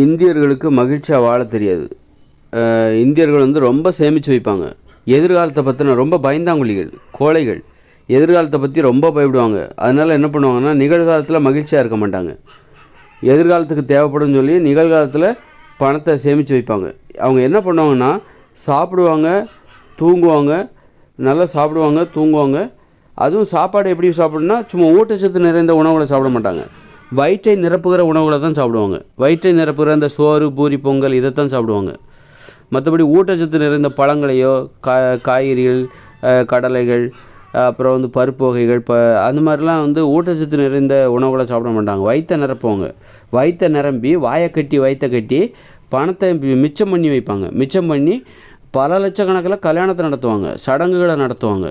இந்தியர்களுக்கு மகிழ்ச்சியாக வாழ தெரியாது. இந்தியர்கள் வந்து ரொம்ப சேமித்து வைப்பாங்க. எதிர்காலத்தை பற்றின ரொம்ப பயந்தாங்குழிகள் கோழைகள். எதிர்காலத்தை பற்றி ரொம்ப பயப்படுவாங்க. அதனால் என்ன பண்ணுவாங்கன்னா நிகழ்காலத்தில் மகிழ்ச்சியாக இருக்க மாட்டாங்க. எதிர்காலத்துக்கு தேவைப்படும்னு சொல்லி நிகழ்காலத்தில் பணத்தை சேமித்து வைப்பாங்க. அவங்க என்ன பண்ணுவாங்கன்னா சாப்பிடுவாங்க தூங்குவாங்க நல்லா சாப்பிடுவாங்க தூங்குவாங்க. அதுவும் சாப்பாடு எப்படி சாப்பிடணும்னா சும்மா ஊட்டச்சத்து நிறைந்த உணவுகளை சாப்பிட மாட்டாங்க. வயிற்றை நிரப்புகிற உணவுகளை தான் சாப்பிடுவாங்க. வயிற்றை நிரப்புகிற அந்த சோறு பூரி பொங்கல் இதைத்தான் சாப்பிடுவாங்க. மற்றபடி ஊட்டச்சத்து நிறைந்த பழங்களையோ கா காய்கறிகள் கடலைகள் அப்புறம் வந்து பருப்பு வகைகள் ப அந்த மாதிரிலாம் வந்து ஊட்டச்சத்து நிறைந்த உணவுகளை சாப்பிட மாட்டாங்க. வயிற்றை நிரப்புவாங்க. வயிற்றை நிரம்பி வாயை கட்டி வயிற்றை கட்டி பணத்தை மிச்சம் பண்ணி வைப்பாங்க. மிச்சம் பண்ணி பல லட்சக்கணக்கில் கல்யாணத்தை நடத்துவாங்க. சடங்குகளை நடத்துவாங்க.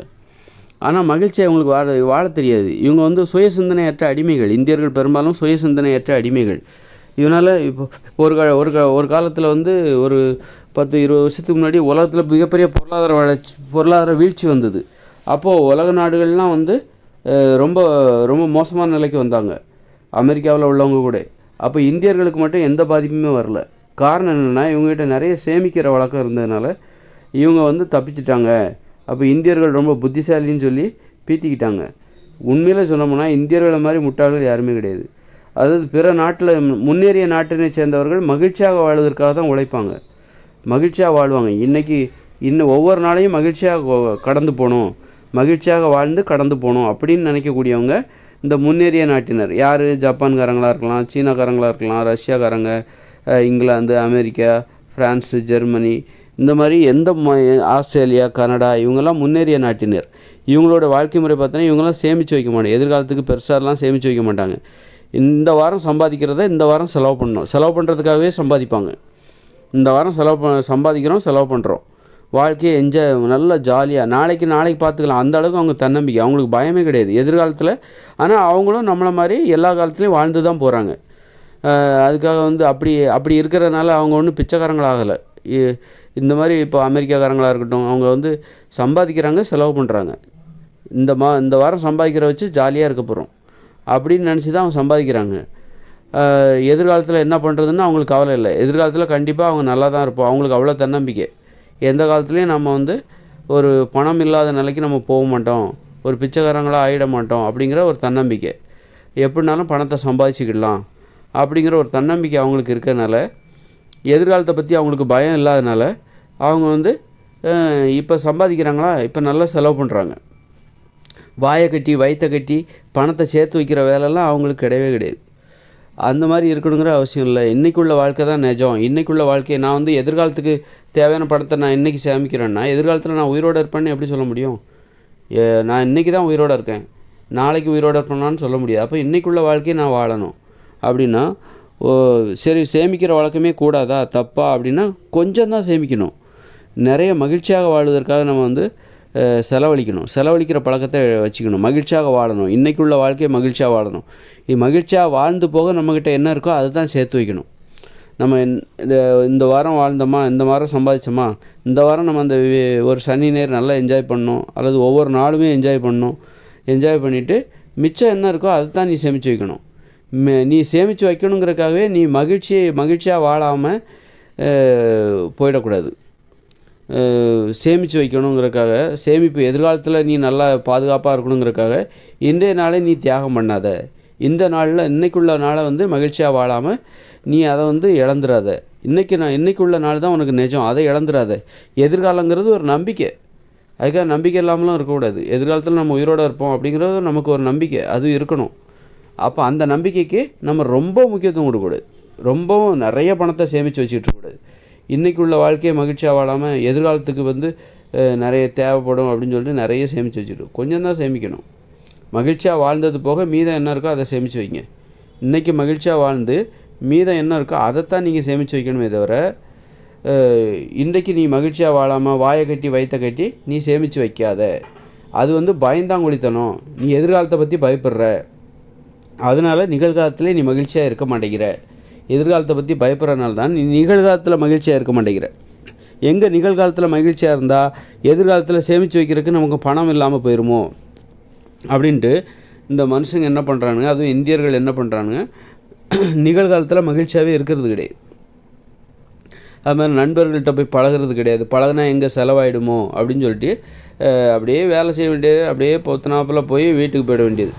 ஆனால் மகிழ்ச்சி அவங்களுக்கு வாழ வாழ தெரியாது. இவங்க வந்து சுய சிந்தனையற்ற அடிமைகள். இந்தியர்கள் பெரும்பாலும் சுய சிந்தனையற்ற அடிமைகள். இதனால் இப்போ ஒரு கால ஒரு கா ஒரு காலத்தில் வந்து ஒரு பத்து இருபது வருஷத்துக்கு முன்னாடி உலகத்தில் மிகப்பெரிய பொருளாதார வளர்ச்சி பொருளாதார வீழ்ச்சி வந்தது. அப்போது உலக நாடுகள்லாம் வந்து ரொம்ப ரொம்ப மோசமான நிலைக்கு வந்தாங்க. அமெரிக்காவில் உள்ளவங்க கூட. அப்போ இந்தியர்களுக்கு மட்டும் எந்த பாதிப்புமே வரல. காரணம் என்னென்னா இவங்ககிட்ட நிறைய சேமிக்கிற வழக்கம் இருந்ததுனால இவங்க வந்து தப்பிச்சிட்டாங்க. அப்போ இந்தியர்கள் ரொம்ப புத்திசாலின்னு சொல்லி பீத்திக்கிட்டாங்க. உண்மையில் சொன்னோம்னா இந்தியர்களை மாதிரி முட்டாள்கள் யாருமே கிடையாது. அதாவது பிற நாட்டில் முன்னேறிய நாட்டினை சேர்ந்தவர்கள் மகிழ்ச்சியாக வாழ்வதற்காக தான் உழைப்பாங்க. மகிழ்ச்சியாக வாழ்வாங்க. இன்றைக்கி இன்னும் ஒவ்வொரு நாளையும் மகிழ்ச்சியாக கடந்து போகணும் மகிழ்ச்சியாக வாழ்ந்து கடந்து போகணும் அப்படின்னு நினைக்கக்கூடியவங்க இந்த முன்னேறிய நாட்டினர். யார்? ஜப்பான்காரங்களாக இருக்கலாம் சீனாக்காரங்களாக இருக்கலாம் ரஷ்யாக்காரங்க இங்கிலாந்து அமெரிக்கா ஃப்ரான்ஸு ஜெர்மனி இந்த மாதிரி எந்த ம ஆஸ்திரேலியா கனடா இவங்கெல்லாம் முன்னேறிய நாட்டினர். இவங்களோட வாழ்க்கை முறை பார்த்தோன்னா இவங்கெல்லாம் சேமித்து வைக்க மாட்டாங்க. எதிர்காலத்துக்கு பெருசாலாம் சேமித்து வைக்க மாட்டாங்க. இந்த வாரம் சம்பாதிக்கிறத இந்த வாரம் செலவு பண்ணணும். செலவு பண்ணுறதுக்காகவே சம்பாதிப்பாங்க. இந்த வாரம் செலவு ப சம்பாதிக்கிறோம் செலவு பண்ணுறோம் வாழ்க்கையை என்ஜாய் நல்லா ஜாலியாக நாளைக்கு நாளைக்கு பார்த்துக்கலாம். அந்த அளவுக்கு அவங்க தன்னம்பிக்கை. அவங்களுக்கு பயமே கிடையாது. எதிர்காலத்தில் ஆனால் அவங்களும் நம்மளை மாதிரி எல்லா காலத்துலேயும் வாழ்ந்து தான் போகிறாங்க அதுக்காக வந்து அப்படி அப்படி இருக்கிறதுனால அவங்க ஒன்றும் பிச்சைக்காரங்களாகலை. இந்த மாதிரி இப்போ அமெரிக்காக்காரங்களாக இருக்கட்டும் அவங்க வந்து சம்பாதிக்கிறாங்க செலவு பண்ணுறாங்க இந்த மா இந்த வாரம் சம்பாதிக்கிற வச்சு ஜாலியாக இருக்க போகிறோம் அப்படின்னு நினச்சி தான் அவங்க சம்பாதிக்கிறாங்க. எதிர்காலத்தில் என்ன பண்ணுறதுன்னு அவங்களுக்கு கவலை இல்லை. எதிர்காலத்தில் கண்டிப்பாக அவங்க நல்லா தான் இருப்போம். அவங்களுக்கு அவ்வளோ தன்னம்பிக்கை. எந்த காலத்துலேயும் நம்ம வந்து ஒரு பணம் இல்லாத நிலைக்கு நம்ம போக மாட்டோம். ஒரு பிச்சைக்காரங்களாக ஆகிட மாட்டோம் அப்படிங்கிற ஒரு தன்னம்பிக்கை. எப்படினாலும் பணத்தை சம்பாதிச்சிக்கிடலாம். அப்படிங்கிற ஒரு தன்னம்பிக்கை அவங்களுக்கு இருக்கிறனால எதிர்காலத்தை பற்றி அவங்களுக்கு பயம் இல்லாதனால அவங்க வந்து இப்போ சம்பாதிக்கிறாங்களா? இப்போ நல்லா செலவு பண்ணுறாங்க வாயை கட்டி வயிற்றை கட்டி பணத்தை சேர்த்து வைக்கிற வேலைலாம் அவங்களுக்கு கிடையவே கிடையாது. அந்த மாதிரி இருக்கணுங்கிற அவசியம் இல்லை. இன்றைக்குள்ள வாழ்க்கை தான் நிஜம். இன்றைக்குள்ள வாழ்க்கையை நான் வந்து எதிர்காலத்துக்கு தேவையான பணத்தை நான் இன்றைக்கி சேமிக்கிறேன்னா எதிர்காலத்தில் நான் உயிரோடு இருப்பேன்னு எப்படி சொல்ல முடியும்? நான் இன்றைக்கி தான் உயிரோடு இருக்கேன். நாளைக்கு உயிரோடு இருப்பேனான்னு சொல்ல முடியாது. அப்போ இன்றைக்குள்ள வாழ்க்கையை நான் வாழணும். அப்படின்னா சரி சேமிக்கிற வழக்கமே கூடாதா? தப்பா? அப்படின்னா கொஞ்சம் தான் சேமிக்கணும். நிறைய மகிழ்ச்சியாக வாழ்வதற்காக நம்ம வந்து செலவழிக்கணும். செலவழிக்கிற பழக்கத்தை வச்சுக்கணும். மகிழ்ச்சியாக வாழணும். இன்றைக்குள்ள வாழ்க்கையை மகிழ்ச்சியாக வாழணும். இது மகிழ்ச்சியாக வாழ்ந்து போக நம்மக்கிட்ட என்ன இருக்கோ அதை தான் சேர்த்து வைக்கணும். நம்ம இந்த- இந்த வாரம் வாழ்ந்தோமா? இந்த வாரம் சம்பாதிச்சோமா? இந்த வாரம் நம்ம அந்த ஒரு சனி நேர் நல்லா என்ஜாய் பண்ணணும். அல்லது ஒவ்வொரு நாளுமே என்ஜாய் பண்ணணும். என்ஜாய் பண்ணிவிட்டு மிச்சம் என்ன இருக்கோ அதை தான் நீ சேமித்து வைக்கணும். நீ சேமித்து வைக்கணுங்கிறதுக்காகவே நீ மகிழ்ச்சியை மகிழ்ச்சியாக வாழாமல் போயிடக்கூடாது. சேமித்து வைக்கணுங்கிறக்காக சேமிப்பு எதிர்காலத்தில் நீ நல்லா பாதுகாப்பாக இருக்கணுங்கிறக்காக இன்றைய நாளை நீ தியாகம் பண்ணாத. இந்த நாளில் இன்னைக்குள்ள நாளை வந்து மகிழ்ச்சியாக வாழாமல் நீ அதை வந்து இழந்துடாத இன்றைக்கி நான் இன்றைக்குள்ள நாள் தான் உனக்கு நிஜம். அதை இழந்துடாத எதிர்காலங்கிறது ஒரு நம்பிக்கை. அதுக்காக நம்பிக்கை இல்லாமலும் இருக்கக்கூடாது. எதிர்காலத்தில் நம்ம உயிரோடு இருப்போம் அப்படிங்கிறது நமக்கு ஒரு நம்பிக்கை. அது இருக்கணும். அப்போ அந்த நம்பிக்கைக்கு நம்ம ரொம்ப முக்கியத்துவம் கொடுக்கக்கூடாது. ரொம்பவும் நிறைய பணத்தை சேமித்து வச்சுக்கிட்டு இருக்கக்கூடாது. இன்றைக்கி உள்ள வாழ்க்கையை மகிழ்ச்சியாக வாழாமல் எதிர்காலத்துக்கு வந்து நிறைய தேவைப்படும் அப்படின்னு சொல்லிட்டு நிறைய சேமித்து வச்சுருக்கோம் கொஞ்சம் தான் சேமிக்கணும். மகிழ்ச்சியாக வாழ்ந்தது போக மீதம் என்ன இருக்கோ அதை சேமித்து வைங்க. இன்றைக்கி மகிழ்ச்சியாக வாழ்ந்து மீதம் என்ன இருக்கோ அதைத்தான் நீங்கள் சேமித்து வைக்கணுமே தவிர இன்றைக்கு நீ மகிழ்ச்சியாக வாழாமல் வாயை கட்டி வயிற்ற கட்டி நீ சேமித்து வைக்காத. அது வந்து பயந்தாங்குழித்தனம். நீ எதிர்காலத்தை பற்றி பயப்படுற. அதனால நிகழ்காலத்திலே நீ மகிழ்ச்சியாக இருக்க மாட்டேங்கிற. எதிர்காலத்தை பற்றி பயப்படுறனால தான் நீ நிகழ்காலத்தில் மகிழ்ச்சியாக இருக்க மாட்டேங்கிற. எங்கே நிகழ்காலத்தில் மகிழ்ச்சியாக இருந்தால் எதிர்காலத்தில் சேமித்து வைக்கிறதுக்கு நமக்கு பணம் இல்லாமல் போயிடுமோ அப்படின்ட்டு இந்த மனுஷங்க என்ன பண்ணுறானுங்க அதுவும் இந்தியர்கள் என்ன பண்ணுறானுங்க நிகழ்காலத்தில் மகிழ்ச்சியாகவே இருக்கிறது கிடையாது. அது மாதிரி நண்பர்கள்ட்ட போய் பழகுறது கிடையாது. பழகுனா எங்கே செலவாயிடுமோ? அப்படின்னு சொல்லிட்டு அப்படியே வேலை செய்ய வேண்டியது அப்படியே பொத்தனாப்பில் போய் வீட்டுக்கு போயிட வேண்டியது.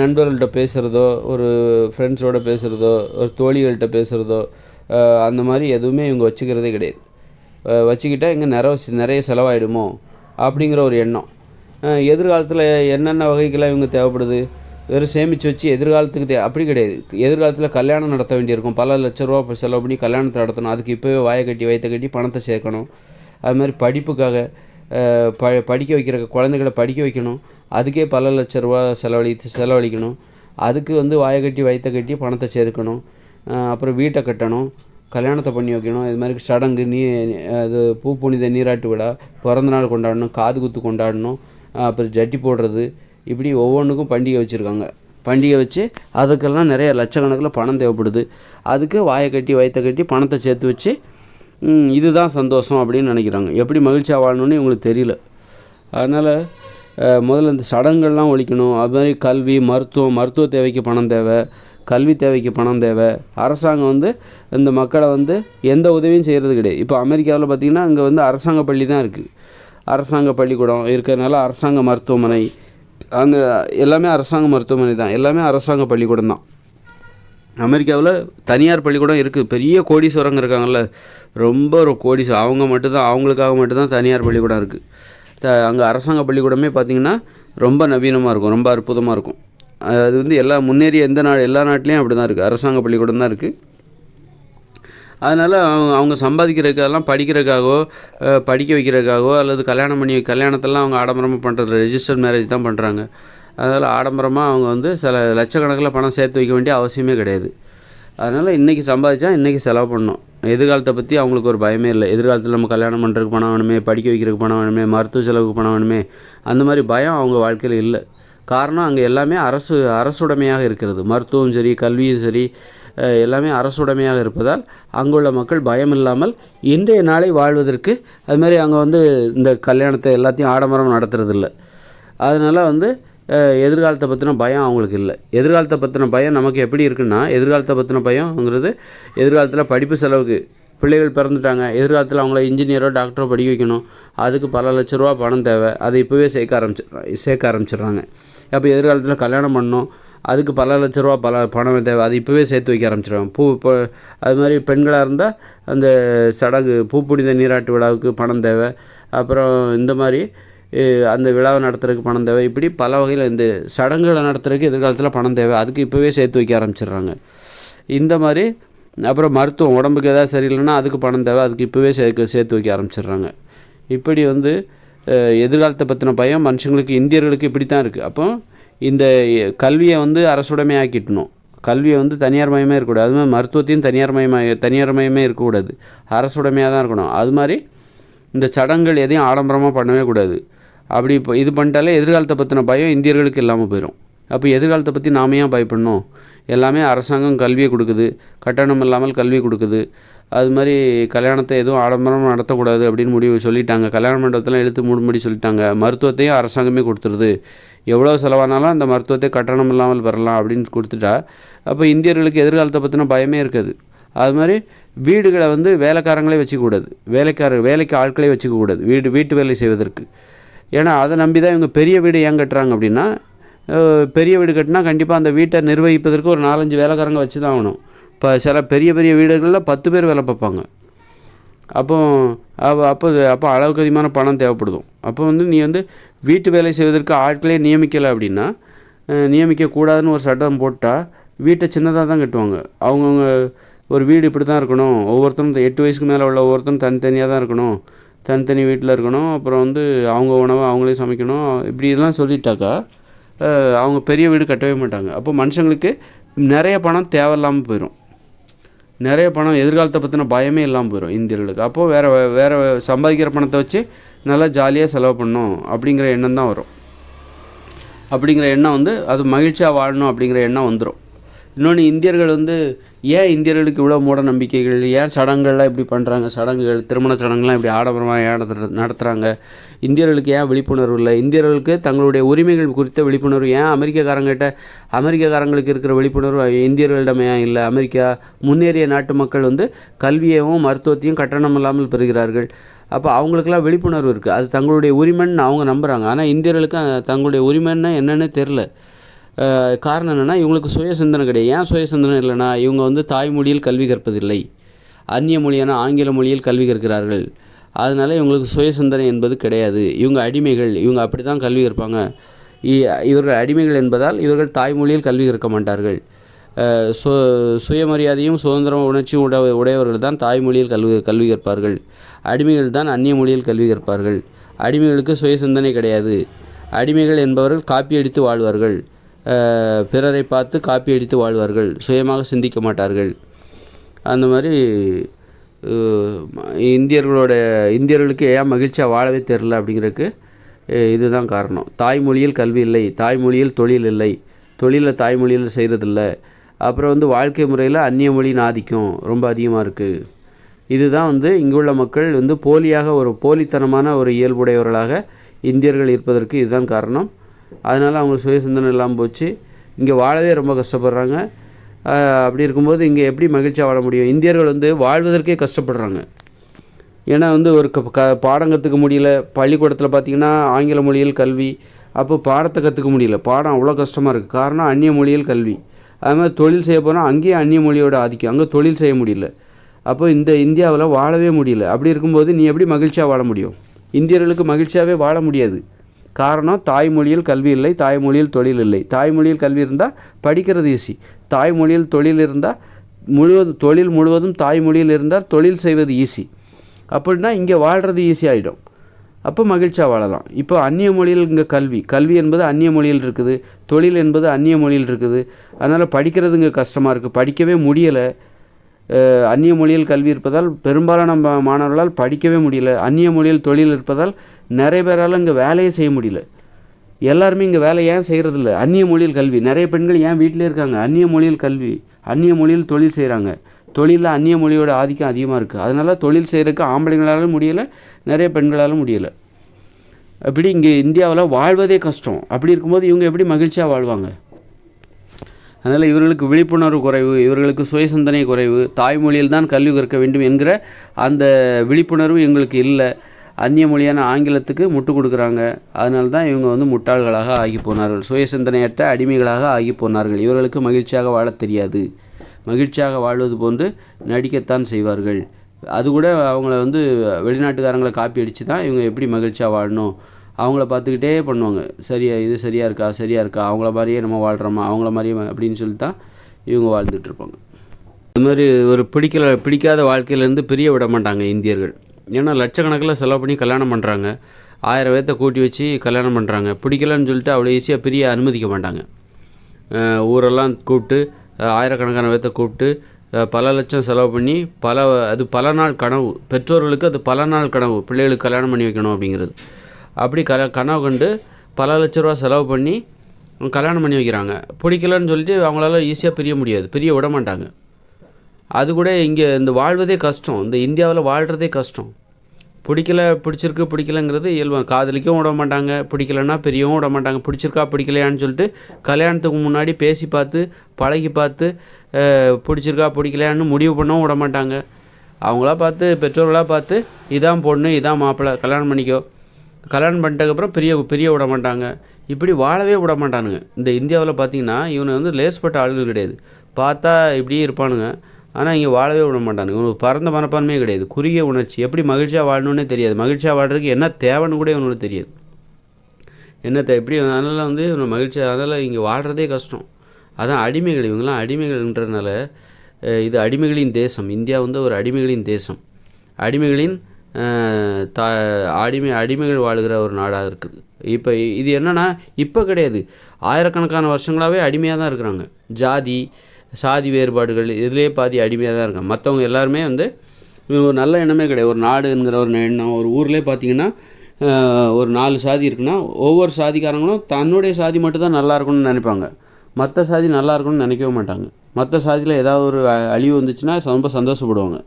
நண்பர்கள்ட்ட பேசுகிறதோ ஒரு ஃப்ரெண்ட்ஸோட பேசுகிறதோ ஒரு தோழிகள்கிட்ட பேசுகிறதோ அந்த மாதிரி எதுவுமே இவங்க வச்சுக்கிறதே கிடையாது. வச்சுக்கிட்டால் இங்கே நிறைய நிறைய செலவாயிடுமோ அப்படிங்கிற ஒரு எண்ணம். எதிர்காலத்தில் என்னென்ன வகைக்கெல்லாம் இவங்க தேவைப்படுது? வெறும் சேமித்து வச்சு எதிர்காலத்துக்கு தே அப்படி கிடையாது. எதிர்காலத்தில் கல்யாணம் நடத்த வேண்டியிருக்கும். பல லட்ச ரூபா செலவு பண்ணி கல்யாணத்தை நடத்தணும். அதுக்கு இப்போவே வாயை கட்டி வயத்தை கட்டி பணத்தை சேர்க்கணும். அது மாதிரி படிப்புக்காக ப படிக்க வைக்கிற குழந்தைகளை படிக்க வைக்கணும். அதுக்கே பல லட்ச ரூபா செலவழித்து செலவழிக்கணும். அதுக்கு வந்து வாயை கட்டி வயிற்ற கட்டி பணத்தை சேர்க்கணும். அப்புறம் வீட்டை கட்டணும். கல்யாணத்தை பண்ணி வைக்கணும். இது மாதிரி சடங்கு நீ அது பூ புனித நீராட்டு விழா பிறந்தநாள் கொண்டாடணும் காது குத்து கொண்டாடணும் அப்புறம் ஜட்டி போடுறது இப்படி ஒவ்வொன்றுக்கும் பண்டிகை வச்சுருக்காங்க. பண்டிகை வச்சு அதுக்கெல்லாம் நிறைய லட்சக்கணக்கில் பணம் தேவைப்படுது. அதுக்கு வாயை கட்டி வயிற்ற கட்டி பணத்தை சேர்த்து வச்சு இதுதான் சந்தோஷம் அப்படின்னு நினைக்கிறாங்க. எப்படி மகிழ்ச்சியாக வாழணும்னு இவங்களுக்கு தெரியல. அதனால் முதல்ல இந்த சடங்குகள்லாம் ஒழிக்கணும். அது மாதிரி கல்வி மருத்துவம் மருத்துவ தேவைக்கு பணம் தேவை கல்வி தேவைக்கு பணம் தேவை. அரசாங்கம் வந்து இந்த மக்களை வந்து எந்த உதவியும் செய்கிறது கிடையாது. இப்போ அமெரிக்காவில் பார்த்திங்கன்னா அங்கே வந்து அரசாங்க பள்ளி தான் இருக்குது அரசாங்க பள்ளிக்கூடம் இருக்கிறதுனால அரசாங்க மருத்துவமனை அங்கே எல்லாமே அரசாங்க மருத்துவமனை தான். எல்லாமே அரசாங்க பள்ளிக்கூடம் தான். அமெரிக்காவில் தனியார் பள்ளிக்கூடம் இருக்குது பெரிய கோடீஸ்வரங்க இருக்காங்கல்ல ரொம்ப ஒரு கோடீஸ்வரம் அவங்க மட்டும்தான் அவங்களுக்காக மட்டும்தான் தனியார் பள்ளிக்கூடம் இருக்குது த அங்கே அரசாங்க பள்ளிக்கூடமே பார்த்திங்கன்னா ரொம்ப நவீனமாக இருக்கும் ரொம்ப அற்புதமாக இருக்கும். அது வந்து எல்லா முன்னேறிய எந்த நாடு எல்லா நாட்டிலையும் அப்படி தான் இருக்குது அரசாங்க பள்ளிக்கூடம் தான் இருக்குது அதனால் அவங்க அவங்க சம்பாதிக்கிறதுக்கெல்லாம் படிக்கிறதுக்காகவோ படிக்க வைக்கிறதுக்காகவோ அல்லது கல்யாணம் பண்ணி கல்யாணத்தெல்லாம் அவங்க ஆடம்பரமாக பண்ணுறது ரெஜிஸ்டர் மேரேஜ் தான் பண்ணுறாங்க அதனால் ஆடம்பரமாக அவங்க வந்து சில லட்சக்கணக்கில் பணம் சேர்த்து வைக்க வேண்டிய அவசியமே கிடையாது. அதனால் இன்றைக்கி சம்பாதிச்சா இன்றைக்கி செலவு பண்ணணும். எதிர்காலத்தை பற்றி அவங்களுக்கு ஒரு பயமே இல்லை. எதிர்காலத்தில் நம்ம கல்யாணம் பண்ணுறதுக்கு பணம் வேணுமே படிக்க வைக்கிறதுக்கு பணம் வேணுமே மருத்துவ செலவுக்கு பணம் வேணுமே அந்த மாதிரி பயம் அவங்க வாழ்க்கையில் இல்லை. காரணம் அங்கே எல்லாமே அரசு அரசுடைமையாக இருக்கிறது. மருத்துவம் சரி கல்வியும் சரி எல்லாமே அரசுடைமையாக இருப்பதால் அங்குள்ள மக்கள் பயம் இல்லாமல் இன்றைய நாளை வாழ்வதற்கு அது மாதிரி அங்கே வந்து இந்த கல்யாணத்தை எல்லாத்தையும் ஆடம்பரம் நடத்துறதில்ல. அதனால் வந்து எதிர்காலத்தை பற்றின பயம் அவங்களுக்கு இல்லை. எதிர்காலத்தை பற்றின பயம் நமக்கு எப்படி இருக்குன்னா எதிர்காலத்தை பற்றின பயம்ங்கிறது எதிர்காலத்தில் படிப்பு செலவுக்கு. பிள்ளைகள் பிறந்துட்டாங்க. எதிர்காலத்தில் அவங்கள இன்ஜினியரோ டாக்டரோ படிக்க வைக்கணும். அதுக்கு பல லட்ச ரூபா பணம் தேவை. அதை இப்போவே சேர்க்க ஆரம்பிச்சு சேர்க்க ஆரம்பிச்சிடுறாங்க. அப்போ எதிர்காலத்தில் கல்யாணம் பண்ணணும். அதுக்கு பல லட்ச ரூபா பல பணம் தேவை. அது இப்போவே சேர்த்து வைக்க ஆரம்பிச்சிடுவாங்க பூ இப்போ அது மாதிரி பெண்களாக இருந்தால் அந்த சடங்கு பூப்புனித நீராட்டு விழாவுக்கு பணம் தேவை. அப்புறம் இந்த மாதிரி அந்த விழாவை நடத்துறதுக்கு பணம் தேவை. இப்படி பல வகையில் இந்த சடங்குகளை நடத்துறதுக்கு எதிர்காலத்தில் பணம் தேவை. அதுக்கு இப்போவே சேர்த்து வைக்க ஆரம்பிச்சிடுறாங்க. இந்த மாதிரி அப்புறம் மருத்துவம் உடம்புக்கு எதாவது சரியில்லைன்னா அதுக்கு பணம் தேவை. அதுக்கு இப்போவே சேர்க்க சேர்த்து வைக்க ஆரம்பிச்சிடுறாங்க. இப்படி வந்து எதிர்காலத்தை பற்றின பயம் மனுஷங்களுக்கு இந்தியர்களுக்கு இப்படி தான் இருக்குது அப்போ இந்த கல்வியை வந்து அரசுடைமையாக்கிட்டணும் கல்வியை வந்து தனியார் மயமே இருக்கக்கூடாது. அது மாதிரி மருத்துவத்தையும் தனியார் மயமாக தனியார் மயமே இருக்கக்கூடாது. அரசுடைமையாக தான் இருக்கணும். அது மாதிரி இந்த சடங்குகள் எதையும் ஆடம்பரமாக பண்ணவே கூடாது. அப்படி இப்போ இது பண்ணிட்டாலே எதிர்காலத்தை பற்றின பயம் இந்தியர்களுக்கு இல்லாமல் போயிடும் அப்போ எதிர்காலத்தை பற்றி நாம ஏன் பயப்படணும்? எல்லாமே அரசாங்கம் கல்வியை கொடுக்குது. கட்டணம் இல்லாமல் கல்வி கொடுக்குது. அது மாதிரி கல்யாணத்தை எதுவும் ஆடம்பரம் நடத்தக்கூடாது அப்படின்னு முடிவு சொல்லிட்டாங்க. கல்யாண மண்டபத்தில் எழுத்து மூடும்படி சொல்லிட்டாங்க. மருத்துவத்தையும் அரசாங்கமே கொடுத்துருது. எவ்வளோ செலவானாலும் அந்த மருத்துவத்தை கட்டணம் இல்லாமல் பெறலாம் அப்படின்னு கொடுத்துட்டா அப்போ இந்தியர்களுக்கு எதிர்காலத்தை பற்றின பயமே இருக்காது. அது மாதிரி வீடுகளை வந்து வேலைக்காரங்களே வச்சுக்கக்கூடாது வேலைக்கார வேலைக்கு ஆட்களே வச்சுக்கக்கூடாது வீடு வீட்டு வேலை செய்வதற்கு. ஏன்னா அதை நம்பி தான் இவங்க பெரிய வீடு ஏன் கட்டுறாங்க அப்படின்னா பெரிய வீடு கட்டினா கண்டிப்பாக அந்த வீட்டை நிர்வகிப்பதற்கு ஒரு நாலஞ்சு வேலைக்காரங்க வச்சு தான் ஆகணும். இப்போ சில பெரிய பெரிய வீடுகளில் பத்து பேர் வேலை பார்ப்பாங்க. அப்போ அப்போ அப்போ அப்போ அளவுக்கு அதிகமான பணம் தேவைப்படுதும். அப்போ வந்து நீ வந்து வீட்டு வேலை செய்வதற்கு ஆட்களே நியமிக்கலை அப்படின்னா நியமிக்கக்கூடாதுன்னு ஒரு சட்டம் போட்டால் வீட்டை சின்னதாக தான் கட்டுவாங்க. அவங்கவுங்க ஒரு வீடு இப்படி தான் இருக்கணும். ஒவ்வொருத்தரும் எட்டு வயசுக்கு மேலே உள்ள ஒவ்வொருத்தரும் தனித்தனியாக தான் இருக்கணும். தனித்தனி வீட்டில் இருக்கணும். அப்புறம் வந்து அவங்க உணவை அவங்களே சமைக்கணும். இப்படி இதெல்லாம் சொல்லிட்டாக்கா அவங்க பெரிய வீடு கட்டவே மாட்டாங்க. அப்போ மனுஷங்களுக்கு நிறைய பணம் தேவையில்லாமல் போயிடும் நிறைய பணம் எதிர்காலத்தை பற்றின பயமே இல்லாமல் போயிடும் இந்தியர்களுக்கு அப்போது வேறு வேறு சம்பாதிக்கிற பணத்தை வச்சு நல்லா ஜாலியாக செலவு பண்ணணும் அப்படிங்கிற எண்ணம் தான் வரும். அப்படிங்கிற எண்ணம் வந்து அது மகிழ்ச்சியாக வாழணும் அப்படிங்கிற எண்ணம் வந்துடும் இன்னொன்று இந்தியர்கள் வந்து ஏன் இந்தியர்களுக்கு இவ்வளோ மூட நம்பிக்கைகள்? ஏன் சடங்குகள்லாம் இப்படி பண்ணுறாங்க சடங்குகள் திருமண சடங்குலாம் இப்படி ஆடம்பரமாக ஏன் நடத்துற நடத்துகிறாங்க இந்தியர்களுக்கு ஏன் விழிப்புணர்வு இல்லை? இந்தியர்களுக்கு தங்களுடைய உரிமைகள் குறித்த விழிப்புணர்வு ஏன் அமெரிக்கக்காரங்கிட்ட அமெரிக்கக்காரங்களுக்கு இருக்கிற விழிப்புணர்வு இந்தியர்களிடம் ஏன் இல்லை? அமெரிக்கா முன்னேறிய நாட்டு மக்கள் வந்து கல்வியையும் மருத்துவத்தையும் கட்டணம் இல்லாமல் பெறுகிறார்கள். அப்போ அவங்களுக்கெல்லாம் விழிப்புணர்வு இருக்குது அது தங்களுடைய உரிமைன்னு அவங்க நம்புகிறாங்க ஆனால் இந்தியர்களுக்கு தங்களுடைய உரிமைன்னா என்னென்னு தெரில காரணம் என்னென்னா இவங்களுக்கு சுய சிந்தனை கிடையாது. ஏன் சுய சிந்தனை இல்லைன்னா இவங்க வந்து தாய்மொழியில் கல்வி கற்பதில்லை அந்நிய மொழியான ஆங்கில மொழியில் கல்வி கற்கிறார்கள். அதனால் இவங்களுக்கு சுய சிந்தனை என்பது கிடையாது. இவங்க அடிமைகள் இவங்க அப்படி தான் கல்வி கற்பாங்க. இ- இவர்கள் அடிமைகள் என்பதால் இவர்கள் தாய்மொழியில் கல்வி கற்க மாட்டார்கள். சு சுயமரியாதையும் சுதந்திர உணர்ச்சி உட உடையவர்கள் தான் தாய்மொழியில் கல்வி கல்வி கற்பார்கள். அடிமைகள் தான் அந்நிய மொழியில் கல்வி கற்பார்கள். அடிமைகளுக்கு சுய சிந்தனை கிடையாது. அடிமைகள் என்பவர்கள் காப்பி அடித்து வாழ்வார்கள். பிறரை பார்த்து காப்பி அடித்து வாழ்வார்கள். சுயமாக சிந்திக்க மாட்டார்கள். அந்த மாதிரி இந்தியர்களோட இந்தியர்களுக்கு ஏன் மகிழ்ச்சியாக வாழவே தெரில அப்படிங்கிறதுக்கு இதுதான் காரணம். தாய்மொழியில் கல்வி இல்லை. தாய்மொழியில் தொழில் இல்லை. தொழிலை தாய்மொழியில் செய்கிறதில்ல அப்புறம் வந்து வாழ்க்கை முறையில் அந்நிய மொழியின் ஆதிக்கம் ரொம்ப அதிகமாக இருக்குது இதுதான் வந்து இங்குள்ள மக்கள் வந்து போலியாக ஒரு போலித்தனமான ஒரு இயல்புடையவர்களாக இந்தியர்கள் இருப்பதற்கு இதுதான் காரணம். அதனால் அவங்க சுய சிந்தனை இல்லாமல் போச்சு. இங்கே வாழவே ரொம்ப கஷ்டப்படுறாங்க. அப்படி இருக்கும்போது இங்கே எப்படி மகிழ்ச்சியாக வாழ முடியும்? இந்தியர்கள் வந்து வாழ்வதற்கே கஷ்டப்படுறாங்க. ஏன்னா வந்து ஒரு க க பாடம் கற்றுக்க முடியல. பள்ளிக்கூடத்தில் பார்த்தீங்கன்னா ஆங்கில மொழியில் கல்வி. அப்போ பாடத்தை கற்றுக்க முடியல. பாடம் அவ்வளோ கஷ்டமாக இருக்குது காரணம் அந்நிய மொழியில் கல்வி. அது மாதிரி தொழில் செய்ய போனால் அங்கேயும் அந்நிய மொழியோட ஆதிக்கம். அங்கே தொழில் செய்ய முடியல. அப்போ இந்த இந்தியாவில் வாழவே முடியல. அப்படி இருக்கும்போது நீ எப்படி மகிழ்ச்சியாக வாழ முடியும்? இந்தியர்களுக்கு மகிழ்ச்சியாகவே வாழ முடியாது. காரணம் தாய்மொழியில் கல்வி இல்லை தாய்மொழியில் தொழில் இல்லை. தாய்மொழியில் கல்வி இருந்தால் படிக்கிறது ஈஸி தாய்மொழியில் தொழில் இருந்தால் முழுவதும் தொழில் முழுவதும் தாய்மொழியில் இருந்தால் தொழில் செய்வது ஈஸி அப்படின்னா இங்கே வாழ்கிறது ஈஸியாகிடும் அப்போ மகிழ்ச்சியாக வாழலாம். இப்போ அந்நிய மொழியில் இங்கே கல்வி. கல்வி என்பது அந்நிய மொழியில் இருக்குது. தொழில் என்பது அந்நிய மொழியில் இருக்குது. அதனால் படிக்கிறது இங்கே கஷ்டமாக இருக்குது படிக்கவே முடியலை. அந்நிய மொழியில் கல்வி இருப்பதால் பெரும்பாலான மாணவர்களால் படிக்கவே முடியல. அந்நிய மொழியில் தொழில் இருப்பதால் நிறைய பேரால் இங்கே வேலையே செய்ய முடியல. எல்லாருமே இங்கே வேலை ஏன் செய்கிறதில்ல அந்நிய மொழியில் கல்வி. நிறைய பெண்கள் ஏன் வீட்டிலே இருக்காங்க? அந்நிய மொழியில் கல்வி. அந்நிய மொழியில் தொழில் செய்கிறாங்க தொழிலில் அந்நிய மொழியோட ஆதிக்கம் அதிகமாக இருக்குது அதனால் தொழில் செய்கிறதுக்கு ஆம்பளைங்களாலும் முடியலை நிறைய பெண்களாலும் முடியலை. அப்படி இங்கே இந்தியாவில் வாழ்வதே கஷ்டம். அப்படி இருக்கும்போது இவங்க எப்படி மகிழ்ச்சியாக வாழ்வாங்க? அதனால் இவர்களுக்கு விழிப்புணர்வு குறைவு இவர்களுக்கு சுய சிந்தனை குறைவு தாய்மொழியில் தான் கல்வி கற்க வேண்டும் என்கிற அந்த விழிப்புணர்வு எங்களுக்கு இல்லை. அந்நிய மொழியான ஆங்கிலத்துக்கு முட்டு கொடுக்குறாங்க. அதனால தான் இவங்க வந்து முட்டாள்களாக ஆகி போனார்கள். சுய சிந்தனையற்ற அடிமைகளாக ஆகி போனார்கள். இவர்களுக்கு மகிழ்ச்சியாக வாழத் தெரியாது. மகிழ்ச்சியாக வாழ்வது போன்று நடிக்கத்தான் செய்வார்கள். அது கூட அவங்கள வந்து வெளிநாட்டுக்காரங்களை காப்பி அடித்து தான் இவங்க எப்படி மகிழ்ச்சியாக வாழணும்? அவங்கள பார்த்துக்கிட்டே பண்ணுவாங்க. சரியா இது சரியாக இருக்கா சரியாக இருக்கா அவங்கள மாதிரியே நம்ம வாழ்கிறோமா அவங்கள மாதிரியே அப்படின்னு சொல்லி தான் இவங்க வாழ்ந்துட்டுருப்பாங்க அது மாதிரி ஒரு பிடிக்கல பிடிக்காத வாழ்க்கையிலேருந்து பிரிய விட மாட்டாங்க இந்தியர்கள். ஏன்னா லட்சக்கணக்கில் செலவு பண்ணி கல்யாணம் பண்ணுறாங்க ஆயிரம் பேர்த்த கூட்டி வச்சு கல்யாணம் பண்ணுறாங்க பிடிக்கலன்னு சொல்லிட்டு அவ்வளோ ஈஸியாக பிரிய அனுமதிக்க மாட்டாங்க. ஊரெல்லாம் கூப்பிட்டு ஆயிரக்கணக்கான பேர்த்த கூப்பிட்டு பல லட்சம் செலவு பண்ணி பல அது பல நாள் கனவு. பெற்றோர்களுக்கு அது பல நாள் கனவு. பிள்ளைகளுக்கு கல்யாணம் பண்ணி வைக்கணும் அப்படிங்கிறது. அப்படி க கனவு கண்டு பல லட்ச ரூபா செலவு பண்ணி கல்யாணம் பண்ணி வைக்கிறாங்க. பிடிக்கலன்னு சொல்லிட்டு அவங்களால ஈஸியாக பிரிய முடியாது. பிரிய விட மாட்டாங்க. அது கூட இங்கே இந்த வாழ்வதே கஷ்டம். இந்த இந்தியாவில் வாழ்கிறதே கஷ்டம். பிடிக்கல பிடிச்சிருக்கு பிடிக்கலங்கிறது இயல்பாக காதலிக்கவும் விட மாட்டாங்க. பிடிக்கலன்னா பெரியவும் விட மாட்டாங்க. பிடிச்சிருக்கா பிடிக்கலையான்னு சொல்லிட்டு கல்யாணத்துக்கு முன்னாடி பேசி பார்த்து பழகி பார்த்து பிடிச்சிருக்கா பிடிக்கலையான்னு முடிவு பண்ணவும் விட மாட்டாங்க. அவங்களா பார்த்து பெற்றோர்களாக பார்த்து இதான் பொண்ணு இதான் மாப்பிள்ளை கல்யாணம் பண்ணிக்கோ. கல்யாணம் பண்ணிட்டதுக்கப்புறம் பெரிய பெரிய விட மாட்டாங்க. இப்படி வாழவே விட மாட்டானுங்க. இந்த இந்தியாவில் பார்த்தீங்கன்னா இவனை வந்து லேஸ்பட்ட ஆளுகள் கிடையாது. பார்த்தா இப்படியே இருப்பானுங்க. ஆனால் இங்கே வாழவே விட மாட்டானுங்க. இவனுக்கு பரந்த மனப்பான்மையே கிடையாது. குறுகிய உணர்ச்சி. எப்படி மகிழ்ச்சியாக வாழணுன்னே தெரியாது. மகிழ்ச்சியாக வாழ்றதுக்கு என்ன தேவைன்னு கூட இவனுக்கு தெரியாது. என்னத்தை எப்படி அதனால் வந்து இவனை மகிழ்ச்சி அதனால் இங்கே வாழ்கிறதே கஷ்டம். அதான் அடிமைகள். இவங்கெல்லாம் அடிமைகள்ன்றதுனால இது அடிமைகளின் தேசம். இந்தியா வந்து ஒரு அடிமைகளின் தேசம். அடிமைகளின் தா அடிமை அடிமைகள் வாழுகிற ஒரு நாடாக இருக்குது. இப்போ இது என்னென்னா இப்போ கிடையாது. ஆயிரக்கணக்கான வருஷங்களாகவே அடிமையாக தான் இருக்கிறாங்க. ஜாதி சாதி வேறுபாடுகள் இதுலேயே பாதி அடிமையாக தான் இருக்காங்க. மற்றவங்க எல்லாருமே வந்து ஒரு நல்ல எண்ணமே கிடையாது. ஒரு நாடுங்கிற ஒரு எண்ணம் ஒரு ஊர்லேயே பார்த்தீங்கன்னா ஒரு நாலு சாதி இருக்குன்னா ஒவ்வொரு சாதிக்காரங்களும் தன்னுடைய சாதி மட்டும்தான் நல்லா இருக்கணும்னு நினைப்பாங்க. மற்ற சாதி நல்லா இருக்கணும்னு நினைக்கவே மாட்டாங்க. மற்ற சாதியில் ஏதாவது ஒரு அ- அழிவு வந்துச்சுன்னா ரொம்ப சந்தோஷப்படுவாங்க.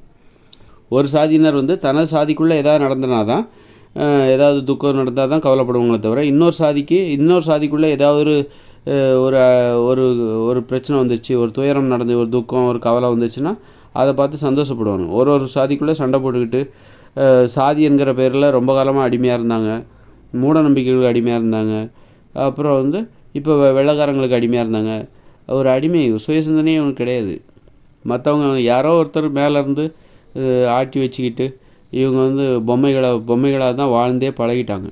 ஒரு சாதியினர் வந்து தனது சாதிக்குள்ளே ஏதாவது நடந்தனா தான் ஏதாவது துக்கம் நடந்தால் தான் கவலைப்படுவாங்களே தவிர இன்னொரு சாதிக்கு இன்னொரு சாதிக்குள்ளே ஏதாவது ஒரு ஒரு ஒரு ஒரு பிரச்சனை வந்துச்சு ஒரு துயரம் நடந்து ஒரு துக்கம் ஒரு கவலை வந்துச்சுன்னா அதை பார்த்து சந்தோஷப்படுவாங்க ஒரு ஒரு சாதிக்குள்ளே சண்டை போட்டுக்கிட்டு சாதி என்கிற பேரில் ரொம்ப காலமாக அடிமையாக இருந்தாங்க மூட நம்பிக்கைகளுக்கு அடிமையாக இருந்தாங்க அப்புறம் வந்து இப்போ வெள்ளக்காரங்களுக்கு வெள்ளைக்காரங்களுக்கு அடிமையாக இருந்தாங்க. ஒரு அடிமை சுயசிந்தனையே அவனுக்கு கிடையாது. மற்றவங்க யாரோ ஒருத்தர் மேலேருந்து ஆட்டி வச்சுக்கிட்டு இவங்க வந்து பொம்மைகளாக பொம்மைகளாக தான் வாழ்ந்தே பழகிட்டாங்க.